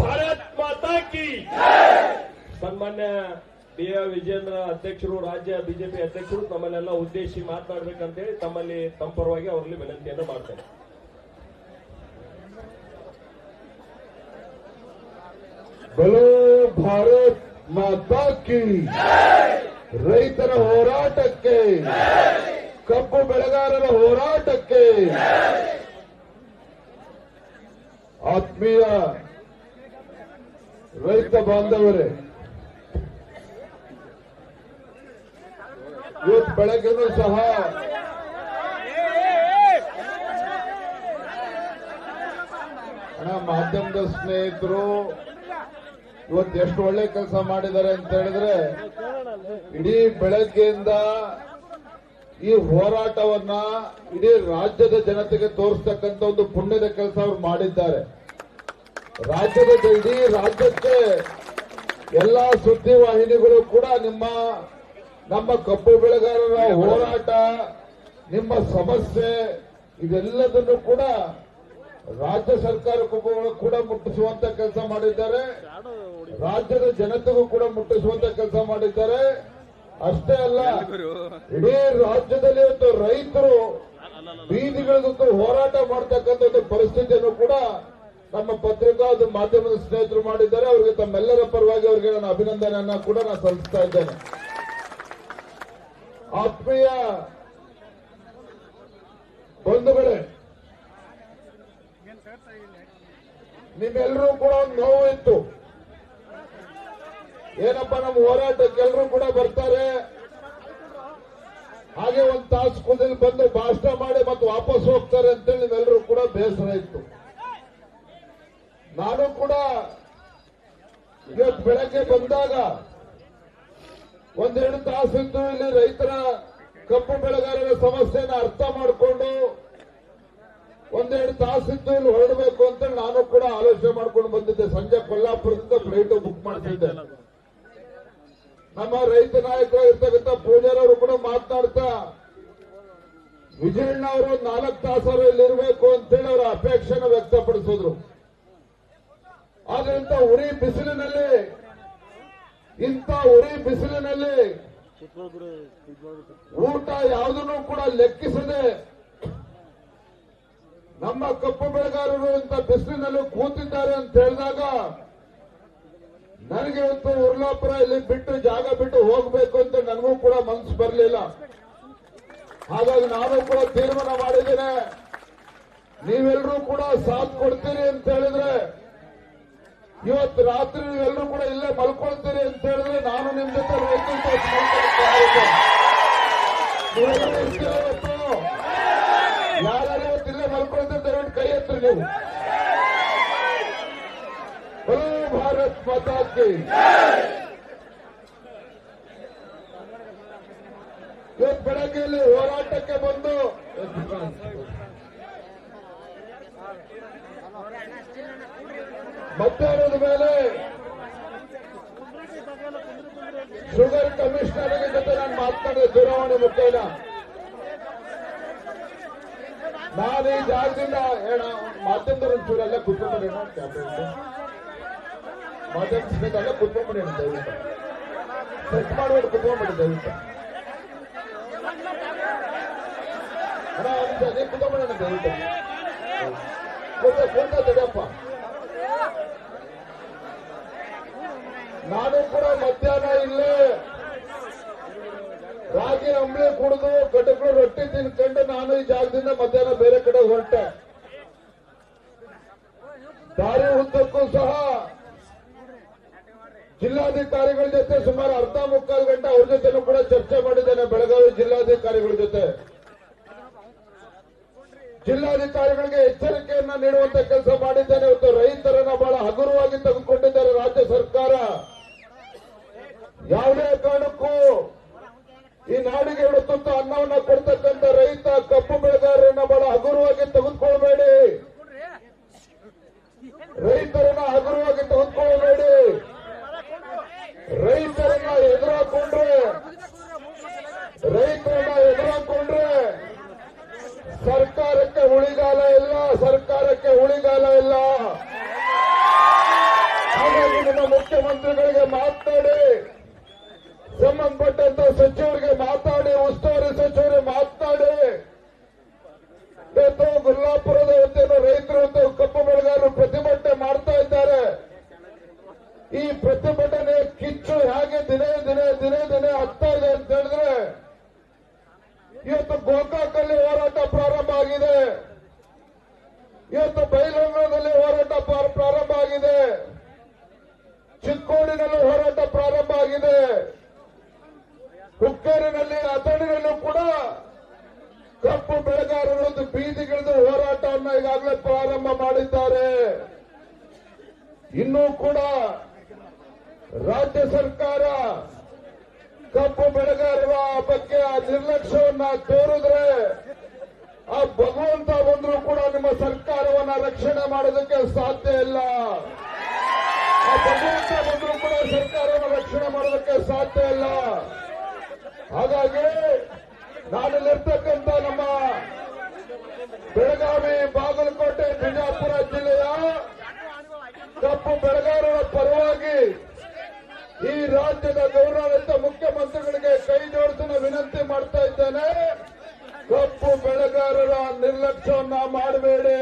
ಭಾರತ್ ಮಾತಾ ಕಿ ಸನ್ಮಾನ್ಯ B R Vijendra ಅಧ್ಯಕ್ಷರು ರಾಜ್ಯ ಬಿಜೆಪಿ ಅಧ್ಯಕ್ಷರು ತಮ್ಮನ್ನೆಲ್ಲ ಉದ್ದೇಶಿಸಿ ಮಾತನಾಡ್ಬೇಕಂತೇಳಿ ತಮ್ಮಲ್ಲಿ ತಮ್ಮ ಪರವಾಗಿ ಅವರಲ್ಲಿ ವಿನಂತಿಯನ್ನು ಮಾಡ್ತೇನೆ. ಬಲೋ ಭಾರತ್ ಮಾತಾ ಕಿ ರೈತರ ಹೋರಾಟಕ್ಕೆ, ಕಬ್ಬು ಬೆಳೆಗಾರರ ಹೋರಾಟಕ್ಕೆ ಆತ್ಮೀಯ ರೈತ ಬಾಂಧವರೇ, ಇವತ್ತು ಬೆಳಗ್ಗೆನೂ ಸಹ ಮಾಧ್ಯಮದ ಸ್ನೇಹಿತರು ಇವತ್ತು ಎಷ್ಟು ಒಳ್ಳೆ ಕೆಲಸ ಮಾಡಿದ್ದಾರೆ ಅಂತ ಹೇಳಿದ್ರೆ, ಇಡೀ ಬೆಳಗ್ಗೆಯಿಂದ ಈ ಹೋರಾಟವನ್ನ ಇಡೀ ರಾಜ್ಯದ ಜನತೆಗೆ ತೋರಿಸ್ತಕ್ಕಂಥ ಒಂದು ಪುಣ್ಯದ ಕೆಲಸ ಅವರು ಮಾಡಿದ್ದಾರೆ. ರಾಜ್ಯದ ಇಡೀ ರಾಜ್ಯಕ್ಕೆ ಎಲ್ಲಾ ಸುದ್ದಿವಾಹಿನಿಗಳು ಕೂಡ ನಿಮ್ಮ, ನಮ್ಮ ಕಬ್ಬು ಬೆಳೆಗಾರರ ಹೋರಾಟ, ನಿಮ್ಮ ಸಮಸ್ಯೆ, ಇದೆಲ್ಲದನ್ನು ಕೂಡ ರಾಜ್ಯ ಸರ್ಕಾರಕ್ಕೂ ಕೂಡ ಮುಟ್ಟಿಸುವಂತ ಕೆಲಸ ಮಾಡಿದ್ದಾರೆ. ರಾಜ್ಯದ ಜನತೆಗೂ ಕೂಡ ಮುಟ್ಟಿಸುವಂತ ಕೆಲಸ ಮಾಡಿದ್ದಾರೆ. ಅಷ್ಟೇ ಅಲ್ಲ, ಇಡೀ ರಾಜ್ಯದಲ್ಲಿ ಒಂದು ರೈತರು ಬೀದಿಗಳಿಗೂ ಹೋರಾಟ ಮಾಡ್ತಕ್ಕಂಥ ಒಂದು ಪರಿಸ್ಥಿತಿಯನ್ನು ಕೂಡ ನಮ್ಮ ಪತ್ರಿಕಾ ಮಾಧ್ಯಮದ ಸ್ನೇಹಿತರು ಮಾಡಿದ್ದಾರೆ. ಅವರಿಗೆ ತಮ್ಮೆಲ್ಲರ ಪರವಾಗಿ ಅವರಿಗೆ ನಾನು ಅಭಿನಂದನೆಯನ್ನ ಕೂಡ ನಾನು ಸಲ್ಲಿಸ್ತಾ ಇದ್ದೇನೆ. ಆತ್ಮೀಯ ಬಂಧುಗಳೇ, ನಿಮ್ಮೆಲ್ಲರೂ ಕೂಡ ಒಂದು ನೋವು ಇತ್ತು. ಏನಪ್ಪ, ನಮ್ಮ ಹೋರಾಟಕ್ಕೆ ಎಲ್ಲರೂ ಕೂಡ ಬರ್ತಾರೆ. ಹಾಗೆ ಒಂದು ತಾಸು ಕುದಿಲ್ ಬಂದು ಭಾಷಣ ಮಾಡಿ ಮತ್ತೆ ವಾಪಸ್ ಹೋಗ್ತಾರೆ ಅಂತೇಳಿ ನಿಮ್ಮೆಲ್ಲರೂ ಕೂಡ ಬೇಸರ ಇತ್ತು. ನಾನು ಕೂಡ ಇವತ್ತು ಬೆಳಗ್ಗೆ ಬಂದಾಗ ಒಂದೆರಡು ತಾಸಿದ್ದು ಇಲ್ಲಿ ರೈತರ ಕಬ್ಬು ಬೆಳೆಗಾರರ ಸಮಸ್ಯೆಯನ್ನು ಅರ್ಥ ಮಾಡಿಕೊಂಡು ಒಂದೆರಡು ತಾಸಿದ್ದು ಇಲ್ಲಿ ಹೊರಡಬೇಕು ಅಂತ ನಾನು ಕೂಡ ಆಲೋಚನೆ ಮಾಡ್ಕೊಂಡು ಬಂದಿದ್ದೆ. ಸಂಜೆ ಕೊಲ್ಲಾಪುರದಿಂದ ಫ್ಲೈಟ್ ಬುಕ್ ಮಾಡ್ತಿದ್ದೆ ನಮ್ಮ ರೈತ ನಾಯಕರಾಗಿರ್ತಕ್ಕಂಥ ಪೂಜಾರವರು ಕೂಡ ಮಾತನಾಡ್ತಾ, ವಿಜಯಣ್ಣ ಅವರು ನಾಲ್ಕು ತಾಸರು ಇಲ್ಲಿ ಇರಬೇಕು ಅಂತೇಳಿ ಅವರ ಅಪೇಕ್ಷೆನ ವ್ಯಕ್ತಪಡಿಸಿದ್ರು. ಆದ್ರೆ ಇಂಥ ಉರಿ ಬಿಸಿಲಿನಲ್ಲಿ, ಇಂಥ ಉರಿ ಬಿಸಿಲಿನಲ್ಲಿ ಊಟ ಯಾವುದನ್ನು ಕೂಡ ಲೆಕ್ಕಿಸದೆ ನಮ್ಮ ಕಪ್ಪು ಬೆಳೆಗಾರರು ಇಂಥ ಬಿಸಿಲಿನಲ್ಲಿ ಕೂತಿದ್ದಾರೆ ಅಂತ ಹೇಳಿದಾಗ ನನಗೆ ಇವತ್ತು ಉರ್ಲಾಪುರ ಇಲ್ಲಿ ಬಿಟ್ಟು ಜಾಗ ಬಿಟ್ಟು ಹೋಗಬೇಕು ಅಂತ ನನಗೂ ಕೂಡ ಮನಸ್ಸು ಬರಲಿಲ್ಲ. ಹಾಗಾಗಿ ನಾನು ಕೂಡ ತೀರ್ಮಾನ ಮಾಡಿದ್ದೇನೆ. ನೀವೆಲ್ಲರೂ ಕೂಡ ಸಾಥ್ ಕೊಡ್ತೀರಿ ಅಂತ ಹೇಳಿದ್ರೆ ಇವತ್ತು ರಾತ್ರಿ ನೀವೆಲ್ಲರೂ ಕೂಡ ಇಲ್ಲೇ ಮಲ್ಕೊಳ್ತೀರಿ ಅಂತ ಹೇಳಿದ್ರೆ ನಾನು ನಿಮ್ ಜೊತೆ ಯಾರು ಇವತ್ತು ಇಲ್ಲೇ ಮಲ್ಕೊಳ್ತಾರೆ ದಯವಿಟ್ಟು ಕೈ ಎತ್ತರಿ ನೀವು ಭಾರತ್ ಮಾತಾ ಕಿ ಇವತ್ತು ಬೆಳಗ್ಗೆಯಲ್ಲಿ ಹೋರಾಟಕ್ಕೆ ಬಂದು ಮಧ್ಯಾಹ್ನದ ಮೇಲೆ. ಶುಗರ್ ಕಮಿಷನರ್ ಜೊತೆ ನಾನು ಮಾತನಾಡಿದೆ ದೂರವಾಣಿ ಮುಖೇನ. ನಾನು ಈ ಜಾಗದಿಂದ ಹೇಳ ಮಾಧ್ಯಮದವ್ರು ಒಂಚೂರು ಎಲ್ಲ ಕುತ್ಕೊಂಡ್ಬಿಡಿ ಮಾಧ್ಯಮ ಸ್ನೇಹಿತ ಎಲ್ಲ ಕುತ್ಕೊಂಡ್ಬಿಡಿ ದಯವಿಟ್ಟು. ಸೆಟ್ ಮಾಡ್ಬಿಟ್ಟು ಕುತ್ಕೊಂಡ್ಬಿಡಿ, ದಯವಿಟ್ಟು. ಅಣ್ಣ ಕುತ್ಕೊಂಡ್ಬಿಡೋಣ ದಯವಿಟ್ಟು. ಫೋಟೋ ಕೂತ ನಾನು ಕೂಡ ಮಧ್ಯಾಹ್ನ ಇಲ್ಲೇ ರಾಗಿ ಅಂಬಳಿ ಕುಡಿದು ಗಟಗಳು ರೊಟ್ಟಿ ತಿನ್ಕೊಂಡು ನಾನು ಈ ಜಾಗದಿಂದ ಮಧ್ಯಾಹ್ನ ಬೇರೆ ಕಡೆ ಹೊರಟೆ. ದಾರಿ ಉದ್ದಕ್ಕೂ ಸಹ ಜಿಲ್ಲಾಧಿಕಾರಿಗಳ ಜೊತೆ ಸುಮಾರು ಅರ್ಧ ಮುಕ್ಕಾಲು ಗಂಟೆ ಅವ್ರ ಜೊತೆನೂ ಕೂಡ ಚರ್ಚೆ ಮಾಡಿದ್ದೇನೆ ಬೆಳಗಾವಿ ಜಿಲ್ಲಾಧಿಕಾರಿಗಳ ಜೊತೆ. ಜಿಲ್ಲಾಧಿಕಾರಿಗಳಿಗೆ ಎಚ್ಚರಿಕೆಯನ್ನ ನೀಡುವಂತ ಕೆಲಸ ಮಾಡಿದ್ದೇನೆ. ಇವತ್ತು ರೈತರನ್ನ ಬಹಳ ಹಗುರವಾಗಿ ತೆಗೆದುಕೊಂಡಿದ್ದಾರೆ ರಾಜ್ಯ ಸರ್ಕಾರ. ಯಾವುದೇ ಕಾರಣಕ್ಕೂ ಈ ನಾಡಿಗೆ ತುತ್ತು ಅನ್ನವನ್ನ ಕೊಡ್ತಕ್ಕಂಥ ರೈತ ಕಪ್ಪು ಬೆಳೆಗಾರರನ್ನ ಬಹಳ ಹಗುರವಾಗಿ ತೆಗೆದುಕೊಳ್ಬೇಡಿ ರೈತರನ್ನ ಹಗುರವಾಗಿ ತೆಗೆದುಕೊಳ್ಳಬೇಡಿ ರೈತರನ್ನ ಎದುರಾಕೊಂಡ್ರೆ ರೈತರನ್ನ ಎದುರಾಕೊಂಡ್ರೆ ಸರ್ಕಾರಕ್ಕೆ ಉಳಿಗಾಲ ಇಲ್ಲ ಸರ್ಕಾರಕ್ಕೆ ಉಳಿಗಾಲ ಇಲ್ಲ ರಾಜ್ಯದ ಮುಖ್ಯಮಂತ್ರಿಗಳಿಗೆ ಮಾತನಾಡಿ ಸಂಬಂಧಪಟ್ಟಂತ ಸಚಿವರಿಗೆ ಮಾತಾಡಿ ಉಸ್ತುವಾರಿ ಸಚಿವರಿಗೆ ಮಾತನಾಡಿ ಇವತ್ತು ಗುಲ್ಲಾಪುರದ ವತಿಯಿಂದ ರೈತರು ಇವತ್ತು ಕಪ್ಪು ಬೆಳೆಗಾರರು ಪ್ರತಿಭಟನೆ ಮಾಡ್ತಾ ಇದ್ದಾರೆ ಈ ಪ್ರತಿಭಟನೆ ಕಿಚ್ಚು ಹೇಗೆ ದಿನೇ ದಿನೇ ದಿನೇ ದಿನೇ ಆಗ್ತಾ ಇದೆ ಅಂತ ಹೇಳಿದ್ರೆ ಇವತ್ತು ಗೋಕಾಕಲ್ಲಿ ಹೋರಾಟ ಪ್ರಾರಂಭ ಆಗಿದೆ. ಇವತ್ತು ಬೈಲಂಗದಲ್ಲಿ ಹೋರಾಟ ಪ್ರಾ- ಪ್ರಾರಂಭ ಆಗಿದೆ. ಚಿಕ್ಕೋಡಿನಲ್ಲಿ ಹೋರಾಟ ಪ್ರಾರಂಭ ಆಗಿದೆ. ಹುಕ್ಕೇರಿನಲ್ಲಿ ಅಥಣಿನಲ್ಲೂ ಕೂಡ ಕಪ್ಪು ಬೆಳೆಗಾರರು ಒಂದು ಬೀದಿಗಿಳಿದು ಹೋರಾಟವನ್ನು ಈಗಾಗಲೇ ಪ್ರಾರಂಭ ಮಾಡಿದ್ದಾರೆ. ಇನ್ನೂ ಕೂಡ ರಾಜ್ಯ ಸರ್ಕಾರ ಕಬ್ಬು ಬೆಳೆಗಾರರ ಬಗ್ಗೆ ಆ ನಿರ್ಲಕ್ಷ್ಯವನ್ನ ತೋರಿದ್ರೆ ಆ ಭಗವಂತ ಬಂದರೂ ಕೂಡ ನಿಮ್ಮ ಸರ್ಕಾರವನ್ನ ರಕ್ಷಣೆ ಮಾಡೋದಕ್ಕೆ ಸಾಧ್ಯ ಇಲ್ಲ. ಆ ಭಗವಂತ ಬಂದರೂ ಕೂಡ ಸರ್ಕಾರವನ್ನು ರಕ್ಷಣೆ ಮಾಡೋದಕ್ಕೆ ಸಾಧ್ಯ ಇಲ್ಲ. ಹಾಗಾಗಿ ನಾನಿಲ್ಲಿರ್ತಕ್ಕಂಥ ನಮ್ಮ ಬೆಳಗಾವಿ, ಬಾಗಲಕೋಟೆ, ಬಿಜಾಪುರ ಜಿಲ್ಲೆಯ ಕಪ್ಪು ಬೆಳೆಗಾರರ ಪರವಾಗಿ ಈ ರಾಜ್ಯದ ಗೌರವಾನ್ವಿತ ಮುಖ್ಯಮಂತ್ರಿಗಳಿಗೆ ಕೈ ಜೋಡಿಸಲು ವಿನಂತಿ ಮಾಡ್ತಾ ಇದ್ದೇನೆ. ಕಪ್ಪು ಬೆಳೆಗಾರರ ನಿರ್ಲಕ್ಷ್ಯವನ್ನ ಮಾಡಬೇಡಿ.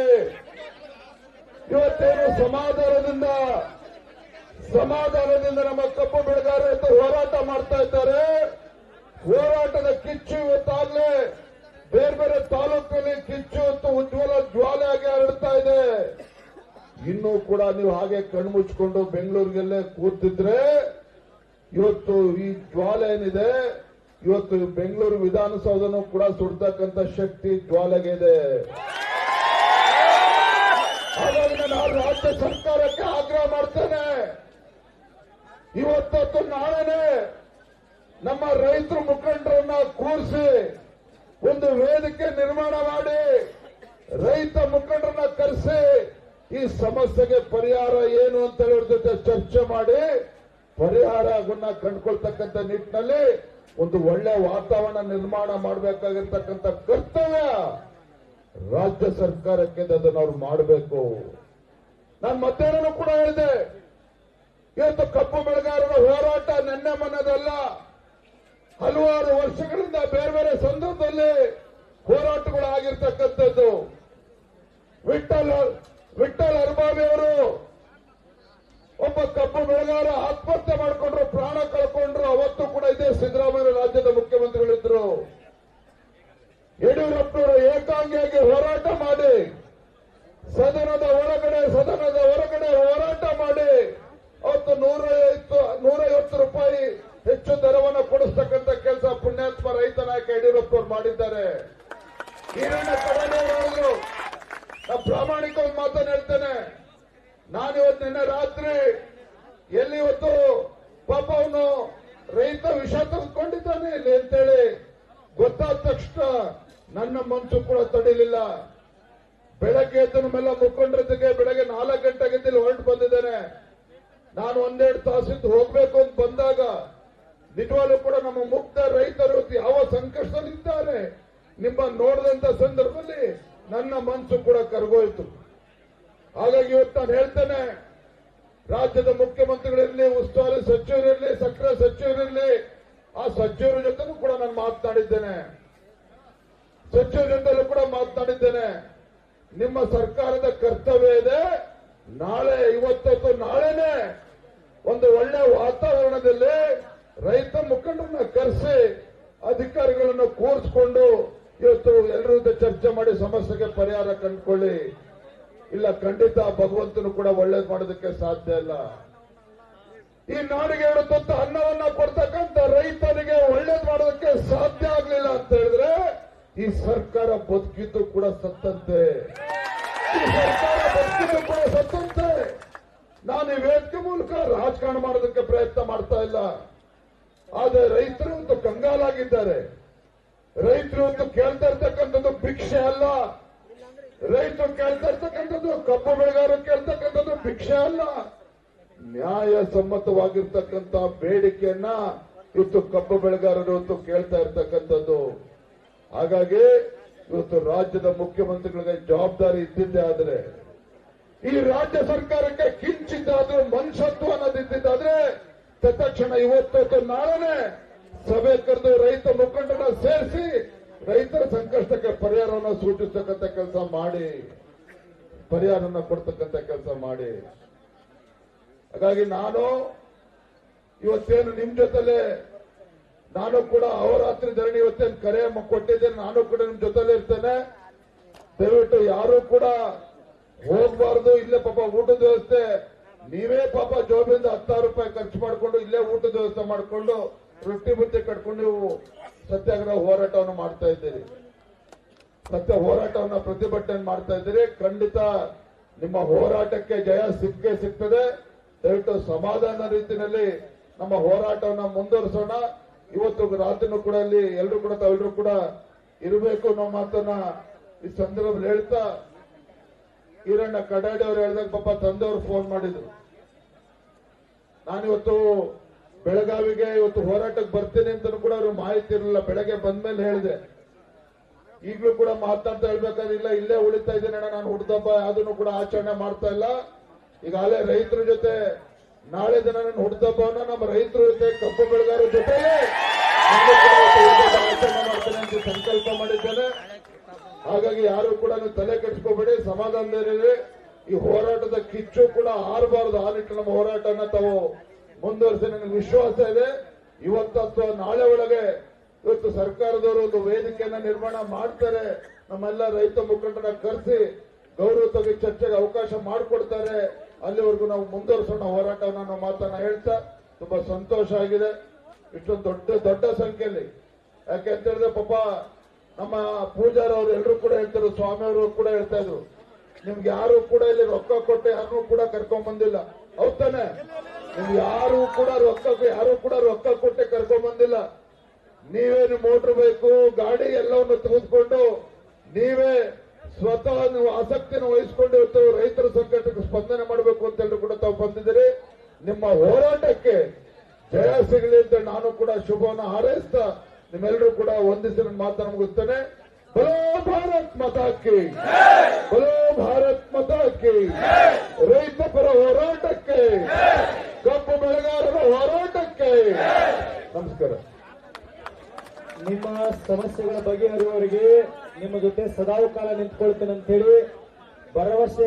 ಇವತ್ತೇನು ಸಮಾಧಾನದಿಂದ ಸಮಾಧಾನದಿಂದ ನಮ್ಮ ಕಪ್ಪು ಬೆಳೆಗಾರರು ಇವತ್ತು ಹೋರಾಟ ಮಾಡ್ತಾ ಇದ್ದಾರೆ. ಹೋರಾಟದ ಕಿಚ್ಚು ಇವತ್ತಾಗಲೇ ಬೇರೆ ಬೇರೆ ತಾಲೂಕಲ್ಲಿ ಕಿಚ್ಚು ಇವತ್ತು ಉಜ್ವಲ ಜ್ವಾಲೆಯಾಗಿ ಹರಡ್ತಾ ಇದೆ. ಇನ್ನೂ ಕೂಡ ನೀವು ಹಾಗೆ ಕಣ್ಮುಚ್ಕೊಂಡು ಬೆಂಗಳೂರಿಗೆಲ್ಲೇ ಕೂತಿದ್ರೆ ಇವತ್ತು ಈ ಜ್ವಾಲ ಏನಿದೆ, ಇವತ್ತು ಬೆಂಗಳೂರು ವಿಧಾನಸೌಧನೂ ಕೂಡ ಸುಡ್ತಕ್ಕಂಥ ಶಕ್ತಿ ಜ್ವಾಲೆಗೆ ಇದೆ. ಹಾಗಾಗಿ ನಾನು ರಾಜ್ಯ ಸರ್ಕಾರಕ್ಕೆ ಆಗ್ರಹ ಮಾಡ್ತೇನೆ. ಇವತ್ತತ್ತು ನಾಳೆನೆ ನಮ್ಮ ರೈತರು ಮುಖಂಡರನ್ನ ಕೂರಿಸಿ ಒಂದು ವೇದಿಕೆ ನಿರ್ಮಾಣ ಮಾಡಿ ರೈತ ಮುಖಂಡರನ್ನ ಕರೆಸಿ ಈ ಸಮಸ್ಯೆಗೆ ಪರಿಹಾರ ಏನು ಅಂತ ಹೇಳಿ ಜೊತೆ ಚರ್ಚೆ ಮಾಡಿ ಪರಿಹಾರವನ್ನ ಕಂಡುಕೊಳ್ತಕ್ಕಂಥ ನಿಟ್ಟಿನಲ್ಲಿ ಒಂದು ಒಳ್ಳೆ ವಾತಾವರಣ ನಿರ್ಮಾಣ ಮಾಡಬೇಕಾಗಿರ್ತಕ್ಕಂಥ ಕರ್ತವ್ಯ ರಾಜ್ಯ ಸರ್ಕಾರಕ್ಕೆ ಅದನ್ನ ಅವ್ರು ಮಾಡಬೇಕು. ನಾನು ಮತ್ತೇನೂ ಕೂಡ ಹೇಳಿದೆ. ಇವತ್ತು ಕಪ್ಪು ಬೆಳೆಗಾರರ ಹೋರಾಟ ನೆನ್ನೆ ಮನದಲ್ಲ ಹಲವಾರು ವರ್ಷಗಳಿಂದ ಬೇರೆ ಬೇರೆ ಸಂದರ್ಭದಲ್ಲಿ ಹೋರಾಟಗಳು ಆಗಿರ್ತಕ್ಕಂಥದ್ದು. ವಿಠಲ್ ವಿಠಲ್ ಅರ್ಬಾಬಿ ಅವರು ಒಬ್ಬ ಕಬ್ಬು ಬೆಳೆಗಾರ ಆತ್ಮಹತ್ಯೆ ಮಾಡಿಕೊಂಡ್ರು ಪ್ರಾಣ ಕಳ್ಕೊಂಡ್ರು ಅವತ್ತು ಕೂಡ ಇದೇ ಸಿದ್ದರಾಮಯ್ಯ ರಾಜ್ಯದ ಮುಖ್ಯಮಂತ್ರಿಗಳಿದ್ರು ಯಡಿಯೂರಪ್ಪನವರು ಏಕಾಂಗಿಯಾಗಿ ಹೋರಾಟ ಮಾಡಿ ಸದನದ ಒಳಗಡೆ ಸದನದ ಹೊರಗಡೆ ಹೋರಾಟ ಮಾಡಿ ಅವತ್ತು ನೂರೈವತ್ತು ನೂರೈವತ್ತು ರೂಪಾಯಿ ಹೆಚ್ಚು ದರವನ್ನು ಕೊಡಿಸ್ತಕ್ಕಂಥ ಕೆಲಸ ಪುಣ್ಯಾತ್ಮ ರೈತ ನಾಯಕ ಯಡಿಯೂರಪ್ಪನವರು ಮಾಡಿದ್ದಾರೆ ಈರಣ್ಣ ಕಡಲೆ ಹೇಳಿದ್ರು ನಾ ಪ್ರಾಮಾಣಿಕ ಒಂದು ಮಾತನ್ನು ಹೇಳ್ತೇನೆ ನಾನು ಇವತ್ತು ನಿನ್ನೆ ರಾತ್ರಿ ಎಲ್ಲಿ ಇವತ್ತು ಪಾಪ ಅವನು ರೈತ ವಿಷ ತೆಗೆದುಕೊಂಡಿದ್ದಾನೆ ಇಲ್ಲಿ ಅಂತೇಳಿ ಗೊತ್ತಾದ ತಕ್ಷಣ ನನ್ನ ಮನಸ್ಸು ಕೂಡ ತಡಿಲಿಲ್ಲ. ಬೆಳಗ್ಗೆ ನಮ್ಮೆಲ್ಲ ಮುಖಂಡರ ಜೊತೆ ಬೆಳಗ್ಗೆ ನಾಲ್ಕು ಗಂಟೆಗೆ ಇಲ್ಲಿ ಹೊರಟು ಬಂದಿದ್ದೇನೆ. ನಾನು ಒಂದೆರಡು ತಾಸಿದ್ದು ಹೋಗ್ಬೇಕು ಅಂತ ಬಂದಾಗ ನಿಜವಾಗ್ಲೂ ಕೂಡ ನಮ್ಮ ಮುಕ್ತ ರೈತರು ಯಾವ ಸಂಕಷ್ಟದಲ್ಲಿದ್ದಾರೆ ನಿಮ್ಮ ನೋಡಿದಂತ ಸಂದರ್ಭದಲ್ಲಿ ನನ್ನ ಮನಸ್ಸು ಕೂಡ ಕರಗೋಯ್ತು. ಹಾಗಾಗಿ ಇವತ್ತು ನಾನು ಹೇಳ್ತೇನೆ, ರಾಜ್ಯದ ಮುಖ್ಯಮಂತ್ರಿಗಳಿರಲಿ, ಉಸ್ತುವಾರಿ ಸಚಿವರಿರಲಿ ಸಕ್ಕರೆ ಸಚಿವರಿರಲಿ, ಆ ಸಚಿವರ ಜೊತೆ ಕೂಡ ನಾನು ಮಾತನಾಡಿದ್ದೇನೆ. ಜೊತೆಲೂ ಕೂಡ ಮಾತನಾಡಿದ್ದೇನೆ. ನಿಮ್ಮ ಸರ್ಕಾರದ ಕರ್ತವ್ಯ ಇದೆ. ನಾಳೆ, ಇವತ್ತೊತ್ತು ನಾಳೆನೆ ಒಂದು ಒಳ್ಳೆ ವಾತಾವರಣದಲ್ಲಿ ರೈತ ಮುಖಂಡರನ್ನ ಕರೆಸಿ ಅಧಿಕಾರಿಗಳನ್ನು ಕೂರಿಸಿಕೊಂಡು ಇವತ್ತು ಎಲ್ಲರೂ ಚರ್ಚೆ ಮಾಡಿ ಸಮಸ್ಯೆಗೆ ಪರಿಹಾರ ಕಂಡುಕೊಳ್ಳಿ. ಇಲ್ಲ, ಖಂಡಿತ ಭಗವಂತನು ಕೂಡ ಒಳ್ಳೇದು ಮಾಡೋದಕ್ಕೆ ಸಾಧ್ಯ ಇಲ್ಲ. ಈ ನಾಡಿಗೆ ತುತ್ತು ಅನ್ನವನ್ನ ಕೊಡ್ತಕ್ಕಂಥ ರೈತನಿಗೆ ಒಳ್ಳೇದು ಮಾಡೋದಕ್ಕೆ ಸಾಧ್ಯ ಆಗ್ಲಿಲ್ಲ ಅಂತ ಹೇಳಿದ್ರೆ ಈ ಸರ್ಕಾರ ಬದುಕಿದ್ದು ಕೂಡ ಸತ್ತಂತೆ. ಕೂಡ ಸತ್ತಂತೆ. ನಾನು ಈ ವೇದಿಕೆ ಮೂಲಕ ರಾಜಕಾರಣ ಮಾಡೋದಕ್ಕೆ ಪ್ರಯತ್ನ ಮಾಡ್ತಾ ಇಲ್ಲ. ಆದ್ರೆ ರೈತರು ಒಂದು ಕಂಗಾಲಾಗಿದ್ದಾರೆ. ರೈತರು ಒಂದು ಕೇಳ್ತಾ ಇರ್ತಕ್ಕಂಥದ್ದು ಭಿಕ್ಷೆ ಅಲ್ಲ. ರೈತರು ಕೇಳ್ತಾ ಇರ್ತಕ್ಕಂಥದ್ದು ಕಬ್ಬು ಬೆಳೆಗಾರರು ಕೇಳ್ತಕ್ಕಂಥದ್ದು ಭಿಕ್ಷೆ ಅಲ್ಲ. ನ್ಯಾಯ ಸಮ್ಮತವಾಗಿರ್ತಕ್ಕಂಥ ಬೇಡಿಕೆಯನ್ನ ಇವತ್ತು ಕಬ್ಬು ಬೆಳೆಗಾರರು ಇವತ್ತು ಕೇಳ್ತಾ ಇರ್ತಕ್ಕಂಥದ್ದು. ಹಾಗಾಗಿ ಇವತ್ತು ರಾಜ್ಯದ ಮುಖ್ಯಮಂತ್ರಿಗಳಿಗೆ ಜವಾಬ್ದಾರಿ ಇದ್ದಿದ್ದೇ ಆದರೆ, ಈ ರಾಜ್ಯ ಸರ್ಕಾರಕ್ಕೆ ಕಿಂಚಿತ್ತಾದ್ರೂ ಮನುಷ್ಯತ್ವ ಅನ್ನೋದಿದ್ದಿದ್ದಾದ್ರೆ, ತತ್ಕ್ಷಣ ಇವತ್ತು ನಾಳೆನೆ ಸಭೆ ಕರೆದು ರೈತ ಮುಖಂಡನ ಸೇರಿಸಿ ರೈತರ ಸಂಕಷ್ಟಕ್ಕೆ ಪರಿಹಾರವನ್ನು ಸೂಚಿಸತಕ್ಕಂಥ ಕೆಲಸ ಮಾಡಿ, ಪರಿಹಾರವನ್ನು ಕೊಡ್ತಕ್ಕಂಥ ಕೆಲಸ ಮಾಡಿ. ಹಾಗಾಗಿ ನಾನು ಇವತ್ತೇನು ನಿಮ್ ಜೊತೆಲೆ ನಾನು ಕೂಡ ಅವರಾತ್ರಿ ಧರಣಿ ಇವತ್ತೇನು ಕರೆ ಕೊಟ್ಟಿದ್ದೇನೆ. ನಾನು ಕೂಡ ನಿಮ್ ಜೊತೆಲೆ ಇರ್ತೇನೆ. ದಯವಿಟ್ಟು ಯಾರು ಕೂಡ ಹೋಗ್ಬಾರ್ದು. ಇಲ್ಲೇ ಪಾಪ ಊಟದ ವ್ಯವಸ್ಥೆ. ನೀವೇ ಪಾಪ ಜೋಬಿಂದ ಹತ್ತಾರು ರೂಪಾಯಿ ಖರ್ಚು ಮಾಡ್ಕೊಂಡು ಇಲ್ಲೇ ಊಟದ ವ್ಯವಸ್ಥೆ ಮಾಡ್ಕೊಂಡು ರೊಟ್ಟಿ ಬುತ್ತಿ ಕಟ್ಕೊಂಡು ನೀವು ಸತ್ಯಾಗ್ರಹ ಹೋರಾಟವನ್ನು ಮಾಡ್ತಾ ಇದ್ದೀರಿ. ಸತ್ಯ ಹೋರಾಟವನ್ನ ಪ್ರತಿಭಟನೆ ಮಾಡ್ತಾ ಇದ್ದೀರಿ. ಖಂಡಿತ ನಿಮ್ಮ ಹೋರಾಟಕ್ಕೆ ಜಯ ಸಿಕ್ಕೇ ಸಿಗ್ತದೆ. ದಯವಿಟ್ಟು ಸಮಾಧಾನ ರೀತಿಯಲ್ಲಿ ನಮ್ಮ ಹೋರಾಟವನ್ನ ಮುಂದುವರಿಸೋಣ. ಇವತ್ತು ರಾತ್ರಿನೂ ಕೂಡ ಅಲ್ಲಿ ಎಲ್ಲರೂ ಕೂಡ ತಾವೆಲ್ಲರೂ ಕೂಡ ಇರಬೇಕು ಅನ್ನೋ ಮಾತನ್ನ ಈ ಸಂದರ್ಭದಲ್ಲಿ ಹೇಳ್ತಾ ಈರಣ್ಣ ಕಡಾಡಿ ಅವ್ರು ಹೇಳಿದಾಗ ಪಾಪ ತಂದೆಯವರು ಫೋನ್ ಮಾಡಿದ್ರು. ನಾನಿವತ್ತು ಬೆಳಗಾವಿಗೆ ಇವತ್ತು ಹೋರಾಟಕ್ಕೆ ಬರ್ತೀನಿ ಅಂತ ಕೂಡ ಅವ್ರಿಗೆ ಮಾಹಿತಿ ಇರಲಿಲ್ಲ. ಬೆಳಗ್ಗೆ ಬಂದ್ಮೇಲೆ ಹೇಳಿದೆ. ಈಗಲೂ ಕೂಡ ಮಾತಾಡ್ತಾ ಹೇಳ್ಬೇಕಾದ್ರೆ ಇಲ್ಲ, ಇಲ್ಲೇ ಉಳಿತಾ ಇದ್ದೇನೆ ನಾನು ಹುಡ್ದಬ್ಬ ಯಾವ್ದನ್ನು ಕೂಡ ಆಚರಣೆ ಮಾಡ್ತಾ ಇಲ್ಲ. ಈಗಾಗಲೇ ರೈತರ ಜೊತೆ ನಾಳೆ ದಿನ ನನ್ನ ಹುಡ್ದಬ್ಬವನ್ನ ನಮ್ಮ ರೈತರು ಜೊತೆ ಕಬ್ಬು ಹುಡ್ದಬ್ಬ ಆಚರಣೆ ಮಾಡ್ತೇನೆ ಅಂತ ಸಂಕಲ್ಪ ಮಾಡಿದ್ದೇನೆ. ಹಾಗಾಗಿ ಯಾರು ಕೂಡ ನೀವು ತಲೆ ಕೆಡಿಸ್ಕೋಬೇಡಿ ಸಮಾಧಾನದಲ್ಲಿ ಈ ಹೋರಾಟದ ಕಿಚ್ಚು ಕೂಡ ಆರಬಾರದು. ಆ ನಿಟ್ಟಿನ ನಮ್ಮ ಹೋರಾಟನ ತಾವು ಮುಂದುವರಿಸಿ ನನಗೆ ವಿಶ್ವಾಸ ಇದೆ. ಇವತ್ತು ಅಥವಾ ನಾಳೆ ಒಳಗೆ ಇವತ್ತು ಸರ್ಕಾರದವರು ಒಂದು ವೇದಿಕೆಯನ್ನ ನಿರ್ಮಾಣ ಮಾಡ್ತಾರೆ. ನಮ್ಮೆಲ್ಲ ರೈತ ಮುಖಂಡರ ಕರೆಸಿ ಗೌರವವಾಗಿ ಚರ್ಚೆಗೆ ಅವಕಾಶ ಮಾಡಿಕೊಡ್ತಾರೆ. ಅಲ್ಲಿವರೆಗೂ ನಾವು ಮುಂದುವರಿಸೋಣ ಹೋರಾಟವನ್ನು ಅನ್ನೋ ಮಾತನ್ನ ಹೇಳ್ತಾ, ತುಂಬಾ ಸಂತೋಷ ಆಗಿದೆ. ಇಷ್ಟೊಂದು ದೊಡ್ಡ ದೊಡ್ಡ ಸಂಖ್ಯೆಯಲ್ಲಿ. ಯಾಕೆ ಅಂತ ಹೇಳಿದ್ರೆ ಪಾಪ ನಮ್ಮ ಪೂಜಾರ ಅವರು ಎಲ್ಲರೂ ಕೂಡ ಹೇಳ್ತಾರೆ ಸ್ವಾಮಿಯವರು ಕೂಡ ಹೇಳ್ತಾ ಇದ್ರು. ನಿಮ್ಗೆ ಯಾರು ಕೂಡ ಇಲ್ಲಿ ರೊಕ್ಕ ಕೊಟ್ಟು ಯಾರು ಕೂಡ ಕರ್ಕೊಂಡ್ ಬಂದಿಲ್ಲ. ಹೌದಾನೆ ನಿಮ್ಗೆ ಯಾರು ಕೂಡ ರೊಕ್ಕ ಯಾರು ಕೂಡ ರೊಕ್ಕ ಕೊಟ್ಟೆ ಕರ್ಕೊಂಡ್ ಬಂದಿಲ್ಲ. ನೀವೇ ನಿಮ್ಮ ಮೋಟರ್ ಬೈಕು, ಗಾಡಿ ಎಲ್ಲವನ್ನು ತೆಗೆದುಕೊಂಡು ನೀವೇ ಸ್ವತಃ ನೀವು ಆಸಕ್ತಿಯನ್ನು ವಹಿಸಿಕೊಂಡು ಇವತ್ತು ರೈತರ ಸಂಕಟಕ್ಕೆ ಸ್ಪಂದನೆ ಮಾಡಬೇಕು ಅಂತ ಹೇಳಿ ಕೂಡ ತಾವು ಬಂದಿದ್ದೀರಿ. ನಿಮ್ಮ ಹೋರಾಟಕ್ಕೆ ಜಯ ಸಿಗಲಿ ಅಂತ ನಾನು ಕೂಡ ಶುಭವನ್ನು ಹಾರೈಸ್ತಾ ನಿಮ್ಮೆಲ್ಲರೂ ಕೂಡ ಒಂದಿಸಿನ ಮಾತನ್ನು ಮುಗಿಸ್ತೇನೆ ಬಲೋ ಭಾರತ್ ಮತಕ್ಕೆ ಬಲೋ ಭಾರತ್ ಮತಕ್ಕೆ ರೈತ ಪರ ಹೋರಾಟಕ್ಕೆ, ಕಬ್ಬು ಬೆಳೆಗಾರರ ಹೋರಾಟಕ್ಕೆ, ನಮಸ್ಕಾರ. ನಿಮ್ಮ ಸಮಸ್ಯೆಗಳ ಬಗೆಹರಿಯುವವರಿಗೆ ನಿಮ್ಮ ಜೊತೆ ಸದಾವು ಕಾಲ ನಿಂತ್ಕೊಳ್ತೇನೆ ಅಂತ ಹೇಳಿ ಭರವಸೆ.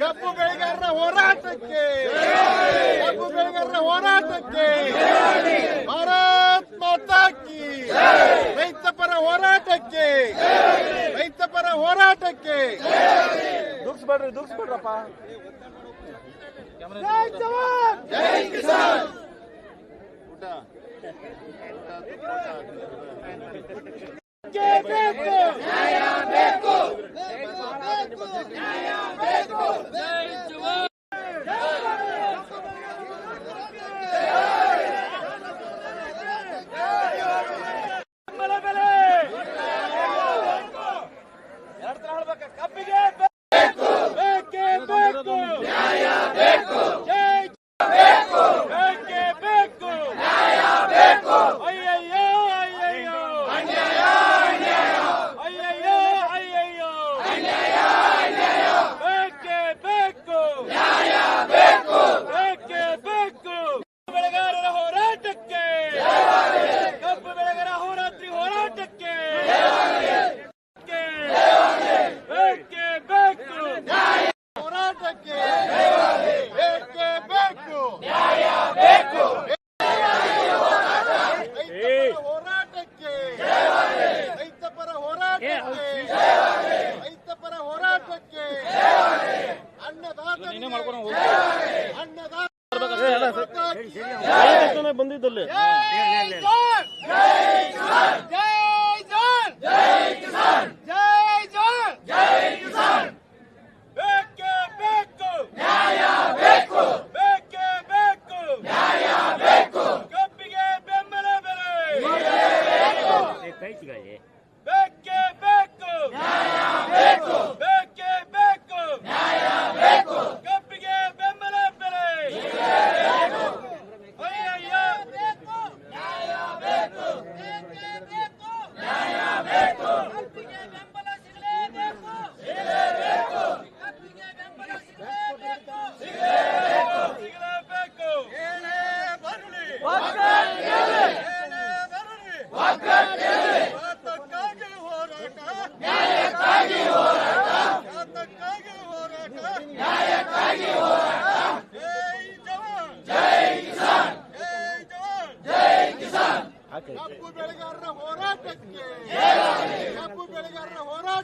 ಕಬ್ಬು ಬೆಳೆಗಾರರ ಹೋರಾಟಕ್ಕೆ ಕಬ್ಬು ಬೆಳೆಗಾರರ ಹೋರಾಟಕ್ಕೆ ಭಾರತ್ ಮಾತಾ ಕಿ ರೈತ ಪರ ಹೋರಾಟಕ್ಕೆ ರೈತ ಪರ ಹೋರಾಟಕ್ಕೆ ದುರ್ಸ್ಬೇಡ್ರಿ ದುರ್ಸ್ಬೇಡ್ರಪ್ಪ ಜೈ ಜವಾನ್. ಜೈ ಕಿಸಾನ್! ಊಟ. ಬೇಕು ನ್ಯಾಯ ಬೇಕು ನ್ಯಾಯ ಬೇಕು ಕಬ್ಬಿಗೆ ಬೇಕೇ ಬೇಕು ನ್ಯಾಯ ಜನ ಬಂದಿದ್ದಲ್ಲಿ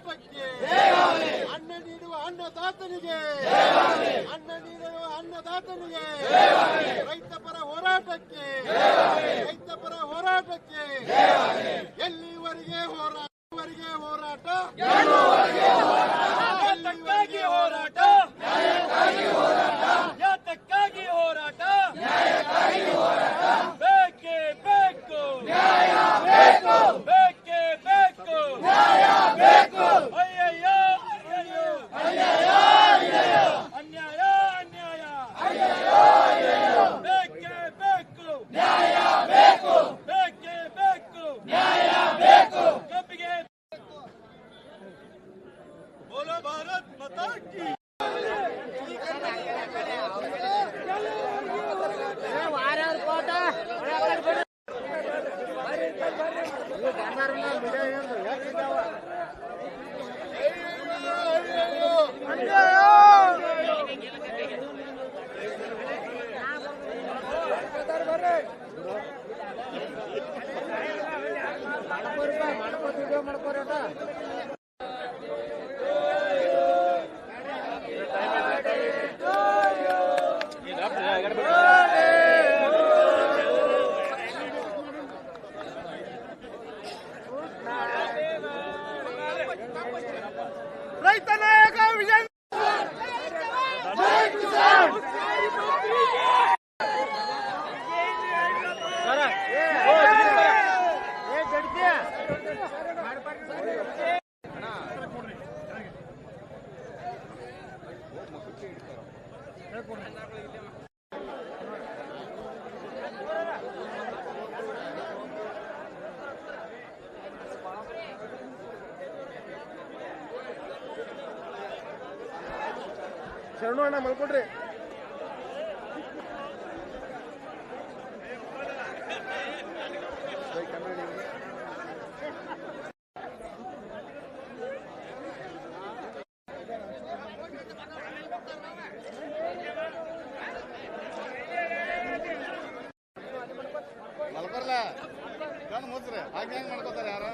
ಮಹತ್ವಕ್ಕೆ ಅನ್ನ ನೀಡುವ ಅನ್ನದಾತನಿಗೆ ಅನ್ನ ನೀಡುವ ಅನ್ನದಾತನಿಗೆ ರೈತ ಪರ ಹೋರಾಟಕ್ಕೆ. ರೈತ ಪರ ಹೋರಾಟಕ್ಕೆ. ಎಲ್ಲಿವರೆಗೆ ಹೋರಾಟವರೆಗೆ ಹೋರಾಟ? ಎಲ್ಲಿವರೆಗೆ ಹೋರಾಟ? ಬೇಕೇ. ಬೇಕು ಬೇಕು. ভিডিও মনে করে ওটা ಶರಣು ಅಣ್ಣ ಮಲ್ಕೊಡ್ರಿ ಕಣ್ಣು ಮುಚ್ಚ್ರಿ. ಹಾಗೆ ಹೆಂಗ್ ಮಾಡ್ಕೋತಾರೆ ಯಾರ?